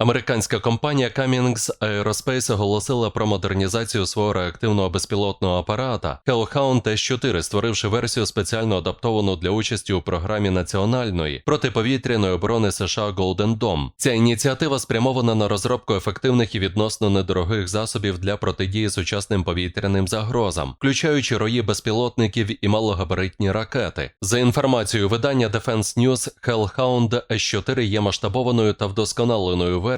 Американська компанія Cummins Aerospace оголосила про модернізацію свого реактивного безпілотного апарата Hellhound T4, створивши версію спеціально адаптовану для участі у програмі національної протиповітряної оборони США Golden Dome. Ця ініціатива спрямована на розробку ефективних і відносно недорогих засобів для протидії сучасним повітряним загрозам, включаючи рої безпілотників і малогабаритні ракети. За інформацією видання Defense News, Hellhound S4 є масштабованою та вдосконаленою версією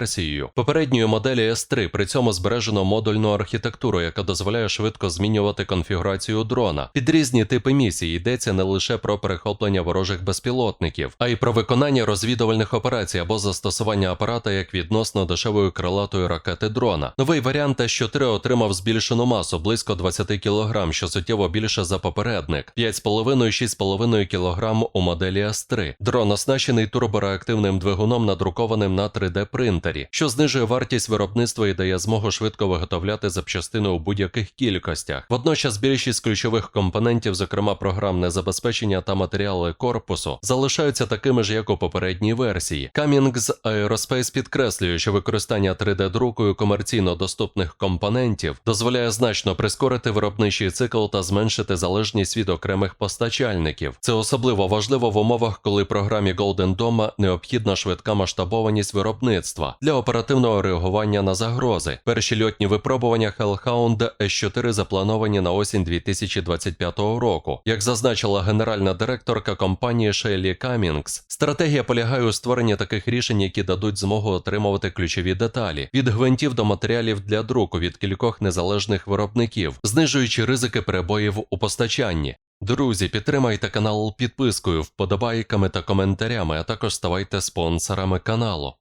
попередньої моделі S3, при цьому збережено модульну архітектуру, яка дозволяє швидко змінювати конфігурацію дрона. Під різні типи місій йдеться не лише про перехоплення ворожих безпілотників, а й про виконання розвідувальних операцій або застосування апарата як відносно дешевої крилатої ракети дрона. Новий варіант С4 отримав збільшену масу близько 20 кг, що суттєво більше за попередник 5,5-6,5 кг у моделі С3. Дрон оснащений турбореактивним двигуном, надрукованим на 3D принтері, що знижує вартість виробництва і дає змогу швидко виготовляти запчастини у будь-яких кількостях. Водночас більшість ключових компонентів, зокрема програмне забезпечення та матеріали корпусу, залишаються такими ж, як у попередній версії. Cummins Aerospace підкреслює, що використання 3D-друку і комерційно доступних компонентів дозволяє значно прискорити виробничий цикл та зменшити залежність від окремих постачальників. Це особливо важливо в умовах, коли програмі Golden Dome необхідна швидка масштабованість виробництва для оперативного реагування на загрози. Перші льотні випробування Hellhound S4 заплановані на осінь 2025 року. Як зазначила генеральна директорка компанії Шейлі Камінгс, стратегія полягає у створенні таких рішень, які дадуть змогу отримувати ключові деталі від гвинтів до матеріалів для друку від кількох незалежних виробників, знижуючи ризики перебоїв у постачанні. Друзі, підтримайте канал підпискою, вподобайками та коментарями, а також ставайте спонсорами каналу.